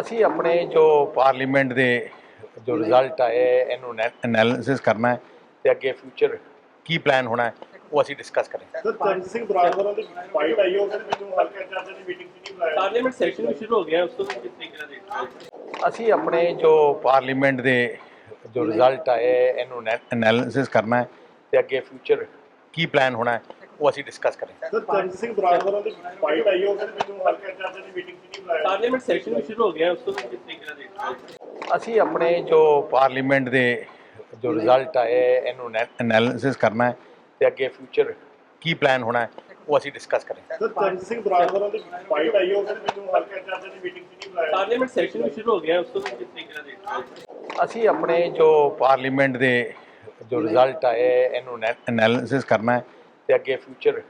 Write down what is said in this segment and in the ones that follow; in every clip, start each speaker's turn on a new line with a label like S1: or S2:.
S1: ਅਸੀਂ ਆਪਣੇ ਜੋ ਪਾਰਲੀਮੈਂਟ ਦੇ ਜੋ ਰਿਜ਼ਲਟ ਆਏ ਇਹਨੂੰ ਐਨਾਲਿਸਿਸ ਕਰਨਾ ਹੈ ਤੇ ਅੱਗੇ ਫਿਊਚਰ ਕੀ ਪਲਾਨ ਹੋਣਾ ਹੈ ਉਹ ਅਸੀਂ ਡਿਸਕਸ ਕਰਾਂਗੇ।
S2: ਸਰ ਚੰਦ ਸਿੰਘ ਬਰਾੜ ਦੀ ਫਾਈਟ ਆਈ ਹੋ ਕਹਿੰਦੇ ਮੈਨੂੰ ਹਲਕਾ ਚਾਹਤੇ ਦੀ ਮੀਟਿੰਗ ਨਹੀਂ ਬੁਲਾਇਆ?
S3: ਪਾਰਲੀਮੈਂਟ ਸੈਸ਼ਨ ਵੀ ਸ਼ੁਰੂ ਹੋ ਗਿਆ ਉਸ ਤੋਂ ਬਾਅਦ ਕਿਸ ਤਰੀਕੇ ਨਾਲ ਦੇਖਦੇ
S1: ਅਸੀਂ ਆਪਣੇ ਜੋ ਪਾਰਲੀਮੈਂਟ ਦੇ ਜੋ ਰਿਜ਼ਲਟ ਆਏ ਇਹਨੂੰ ਐਨਾਲਿਸਿਸ ਕਰਨਾ ਹੈ ਤੇ ਅੱਗੇ ਫਿਊਚਰ ਕੀ ਪਲਾਨ ਹੋਣਾ ਹੈ ਉਹ ਅਸੀਂ ਡਿਸਕਸ ਕਰਾਂਗੇ।
S2: ਸਰ ਚੰਦ ਸਿੰਘ ਬਰਾੜ ਦੀ ਫਾਈਟ ਆਈ ਹੋ ਕਹਿੰਦੇ ਮੈਨੂੰ ਹਲਕਾ ਚਾਹਤੇ ਦੀ ਮੀਟਿੰਗ ਨਹੀਂ ਬੁਲਾਇਆ।
S3: ਪਾਰਲੀਮੈਂਟ ਸੈਸ਼ਨ ਵੀ ਸ਼ੁਰੂ ਹੋ ਗਿਆ ਉਸ ਤੋਂ ਕਿਸ ਤਰੀਕੇ ਨਾਲ ਦੇਖਦੇ
S1: ਅਸੀਂ ਆਪਣੇ ਜੋ ਪਾਰਲੀਮੈਂਟ ਦੇ ਜੋ ਰਿਜ਼ਲਟ ਆਏ ਹੈ, ਇਹਨੂੰ ਐਨਾਲਿਸਿਸ ਕਰਨਾ ਹੈ ਤੇ ਅੱਗੇ ਫਿਊਚਰ ਕੀ ਪਲਾਨ ਹੋਣਾ ਹੈ ਉਹ ਅਸੀਂ ਡਿਸਕਸ ਕਰਾਂਗੇ।
S2: ਸਰ ਚੰਦ ਸਿੰਘ ਬਰਾੜ ਦੀ ਫਾਈਟ ਆਈ ਹੋ ਕਹਿੰਦੇ ਮੈਨੂੰ ਹਲਕਾ ਚਾਹਤੇ ਦੀ ਮੀਟਿੰਗ ਨਹੀਂ ਬੁਲਾਇਆ।
S3: ਪਾਰਲੀਮੈਂਟ ਸੈਸ਼ਨ ਵੀ ਸ਼ੁਰੂ ਹੋ ਗਿਆ ਉਸ ਤੋਂ ਕਿਸ ਤਰੀਕੇ ਨਾਲ ਦੇਖਦੇ
S1: ਅਸੀਂ ਆਪਣੇ ਜੋ ਪਾਰਲੀਮੈਂਟ ਦੇ ਜੋ ਰਿਜ਼ਲਟ ਆਏ ਹੈ, ਇਹਨੂੰ ਐਨਾਲਿਸਿਸ ਕਰਨਾ ਹੈ ਤੇ ਅੱਗੇ ਫਿਊਚਰ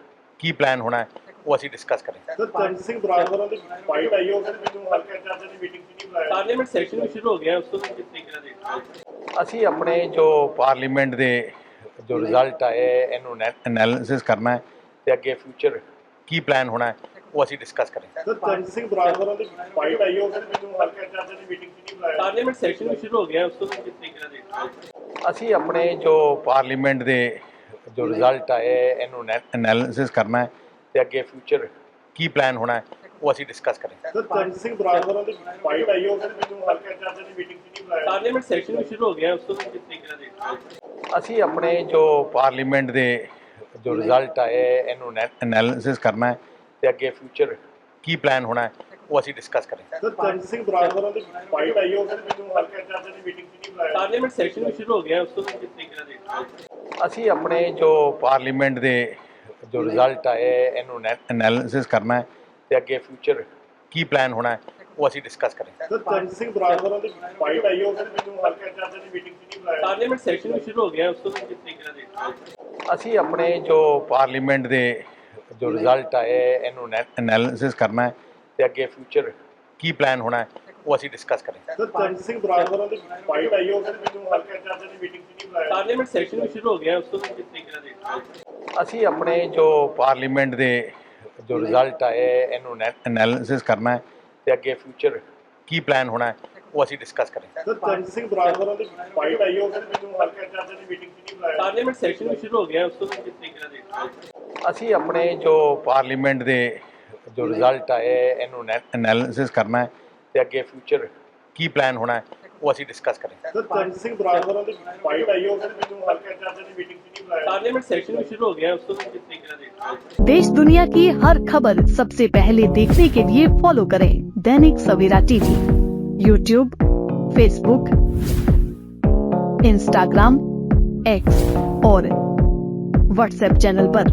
S1: ਕੀ ਪਲਾਨ ਹੋਣਾ ਹੈ ਉਹ ਅਸੀਂ ਡਿਸਕਸ ਕਰਾਂਗੇ।
S2: ਸਰ ਚੰਦ ਸਿੰਘ ਬਰਾੜ ਦੀ ਫਾਈਟ ਆਈ ਹੋ ਕਹਿੰਦੇ ਮੈਨੂੰ ਹਲਕਾ ਚਾਹਤੇ ਦੀ ਮੀਟਿੰਗ ਨਹੀਂ ਬੁਲਾਇਆ।
S3: ਪਾਰਲੀਮੈਂਟ ਸੈਸ਼ਨ ਵੀ ਸ਼ੁਰੂ ਹੋ ਗਿਆ ਉਸ ਤੋਂ ਕਿਸ ਤਰੀਕੇ ਨਾਲ ਦੇਖਦੇ
S1: ਅਸੀਂ ਆਪਣੇ ਜੋ ਪਾਰਲੀਮੈਂਟ ਦੇ ਜੋ ਰਿਜ਼ਲਟ ਆਏ ਇਹਨੂੰ ਐਨਾਲਿਸਿਸ ਕਰਨਾ ਹੈ ਤੇ ਅੱਗੇ ਫਿਊਚਰ ਕੀ ਪਲਾਨ ਹੋਣਾ ਹੈ ਉਹ ਅਸੀਂ ਡਿਸਕਸ ਕਰਾਂਗੇ।
S2: ਸਰ ਚੰਦ ਸਿੰਘ ਬਰਾੜ ਦੀ ਫਾਈਟ ਆਈ ਹੋ ਕਹਿੰਦੇ ਮੈਨੂੰ ਹਲਕਾ ਚਾਹਤੇ ਦੀ ਮੀਟਿੰਗ ਨਹੀਂ ਬੁਲਾਇਆ।
S3: ਪਾਰਲੀਮੈਂਟ ਸੈਸ਼ਨ ਵੀ ਸ਼ੁਰੂ ਹੋ ਗਿਆ ਉਸ ਤੋਂ ਕਿਸ ਤਰੀਕੇ ਨਾਲ ਦੇਖਦੇ
S1: ਅਸੀਂ ਆਪਣੇ ਜੋ ਪਾਰਲੀਮੈਂਟ ਦੇ ਜੋ ਰਿਜ਼ਲਟ ਆਏ ਹੈ, ਇਹਨੂੰ ਐਨਾਲਿਸਿਸ ਕਰਨਾ ਹੈ ਤੇ ਅੱਗੇ ਫਿਊਚਰ ਕੀ ਪਲਾਨ ਹੋਣਾ ਹੈ ਉਹ ਅਸੀਂ ਡਿਸਕਸ ਕਰਾਂਗੇ।
S2: ਸਰ ਚੰਦ ਸਿੰਘ ਬਰਾੜ ਦੀ ਫਾਈਟ ਆਈ ਹੋ ਕਹਿੰਦੇ ਮੈਨੂੰ ਹਲਕਾ ਚਾਹਤੇ ਦੀ ਮੀਟਿੰਗ ਨਹੀਂ ਬੁਲਾਇਆ।
S3: ਪਾਰਲੀਮੈਂਟ ਸੈਸ਼ਨ ਵੀ ਸ਼ੁਰੂ ਹੋ ਗਿਆ ਉਸ ਤੋਂ ਬਾਅਦ ਕਿਸ ਤਰੀਕੇ ਨਾਲ ਦੇਖਦੇ
S1: ਅਸੀਂ ਆਪਣੇ ਜੋ ਪਾਰਲੀਮੈਂਟ ਦੇ ਜੋ ਰਿਜ਼ਲਟ ਆਏ ਹੈ, ਇਹਨੂੰ ਐਨਾਲਿਸਿਸ ਕਰਨਾ ਹੈ ਤੇ ਅੱਗੇ ਫਿਊਚਰ ਕੀ ਪਲਾਨ ਹੋਣਾ ਹੈ ਉਹ ਅਸੀਂ ਡਿਸਕਸ ਕਰਾਂਗੇ।
S2: ਸਰ ਚੰਦ ਸਿੰਘ ਬਰਾੜ ਦੀ ਫਾਈਟ ਆਈ ਹੋ ਕਹਿੰਦੇ ਮੈਨੂੰ ਹਲਕਾ ਚਾਹਤੇ ਦੀ ਮੀਟਿੰਗ ਨਹੀਂ ਬੁਲਾਇਆ।
S3: ਪਾਰਲੀਮੈਂਟ ਸੈਸ਼ਨ ਵੀ ਸ਼ੁਰੂ ਹੋ ਗਿਆ ਉਸ ਤੋਂ ਬਾਅਦ ਕਿਸ ਤਰੀਕੇ ਨਾਲ ਦੇਖਦੇ
S1: ਅਸੀਂ ਆਪਣੇ ਜੋ ਪਾਰਲੀਮੈਂਟ ਦੇ ਜੋ ਰਿਜ਼ਲਟ ਆਏ ਇਹਨੂੰ ਐਨਾਲਿਸਿਸ ਕਰਨਾ ਹੈ ਤੇ ਅੱਗੇ ਫਿਊਚਰ ਕੀ ਪਲਾਨ ਹੋਣਾ ਹੈ ਉਹ ਅਸੀਂ ਡਿਸਕਸ ਕਰਾਂਗੇ।
S2: ਸਰ ਚੰਦ ਸਿੰਘ ਬਰਾੜ ਦੀ ਫਾਈਟ ਆਈ ਹੋ ਕਹਿੰਦੇ ਮੈਨੂੰ ਹਲਕਾ ਚਾਹਤੇ ਦੀ ਮੀਟਿੰਗ ਨਹੀਂ ਬੁਲਾਇਆ।
S3: ਪਾਰਲੀਮੈਂਟ ਸੈਸ਼ਨ ਵੀ ਸ਼ੁਰੂ ਹੋ ਗਿਆ ਉਸ ਤੋਂ ਕਿਸ ਤਰੀਕੇ ਨਾਲ ਦੇਖਦੇ
S1: ਅਸੀਂ ਆਪਣੇ ਜੋ ਪਾਰਲੀਮੈਂਟ ਦੇ ਜੋ ਰਿਜ਼ਲਟ ਆਏ ਇਹਨੂੰ ਐਨਾਲਿਸਿਸ ਕਰਨਾ ਹੈ ਤੇ ਅੱਗੇ ਫਿਊਚਰ ਕੀ ਪਲਾਨ ਹੋਣਾ ਹੈ ਉਹ ਅਸੀਂ ਡਿਸਕਸ ਕਰਾਂਗੇ।
S2: ਸਰ ਚੰਦ ਸਿੰਘ ਬਰਾੜ ਦੀ ਫਾਈਟ ਆਈ ਹੋ ਕਹਿੰਦੇ ਮੈਨੂੰ ਹਲਕਾ ਚਾਹਤੇ ਦੀ ਮੀਟਿੰਗ 'ਚ ਨਹੀਂ ਬੁਲਾਇਆ।
S3: ਪਾਰਲੀਮੈਂਟ ਸੈਸ਼ਨ ਵੀ ਸ਼ੁਰੂ ਹੋ ਗਿਆ ਉਸ ਤੋਂ ਕਿਸ ਤਰੀਕੇ ਨਾਲ ਦੇਖਦੇ
S1: ਅਸੀਂ ਆਪਣੇ ਜੋ ਪਾਰਲੀਮੈਂਟ ਦੇ ਜੋ ਰਿਜ਼ਲਟ ਆਏ ਇਹਨੂੰ ਐਨਾਲਿਸਿਸ ਕਰਨਾ ਹੈ ਤੇ ਅੱਗੇ ਫਿਊਚਰ ਕੀ ਪਲਾਨ ਹੋਣਾ ਹੈ ਉਹ ਅਸੀਂ ਡਿਸਕਸ ਕਰਾਂਗੇ।
S2: ਸਰ ਚੰਦ ਸਿੰਘ ਬਰਾੜ ਦੀ ਫਾਈਟ ਆਈ ਹੋ ਕਹਿੰਦੇ ਮੈਨੂੰ ਹਲਕਾ ਚਾਹਤੇ ਦੀ ਮੀਟਿੰਗ 'ਚ ਨਹੀਂ ਬੁਲਾਇਆ।
S3: ਪਾਰਲੀਮੈਂਟ ਸੈਸ਼ਨ ਵੀ ਸ਼ੁਰੂ ਹੋ ਗਿਆ ਉਸ ਤੋਂ ਕਿਸ ਤਰੀਕੇ ਨਾਲ ਦੇਖਦੇ
S1: ਅਸੀਂ ਆਪਣੇ ਜੋ ਪਾਰਲੀਮੈਂਟ ਦੇ ਜੋ ਰਿਜ਼ਲਟ ਆਏ ਇਹਨੂੰ ਐਨਾਲਿਸਿਸ ਕਰਨਾ ਹੈ ਤੇ ਅੱਗੇ ਫਿਊਚਰ ਕੀ ਪਲਾਨ ਹੋਣਾ ਹੈ ਉਹ ਅਸੀਂ ਡਿਸਕਸ ਕਰਾਂਗੇ
S2: ਸਰ ਚੰਦ ਸਿੰਘ ਬਰਾੜ ਦੀ ਫਾਈਟ ਆਈ ਹੋ ਕਹਿੰਦੇ ਮੈਨੂੰ ਹਲਕਾ ਚਾਹਤੇ ਦੀ ਮੀਟਿੰਗ 'ਚ ਨਹੀਂ ਬੁਲਾਇਆ
S3: पार्लियामेंट सेशन भी शुरू हो गया है, उसको भी किस तरीके से देखते हैं
S4: देश दुनिया की हर खबर सबसे पहले देखने के लिए फॉलो करें Dainik Savera TV YouTube Facebook Instagram X और व्हाट्सएप चैनल पर।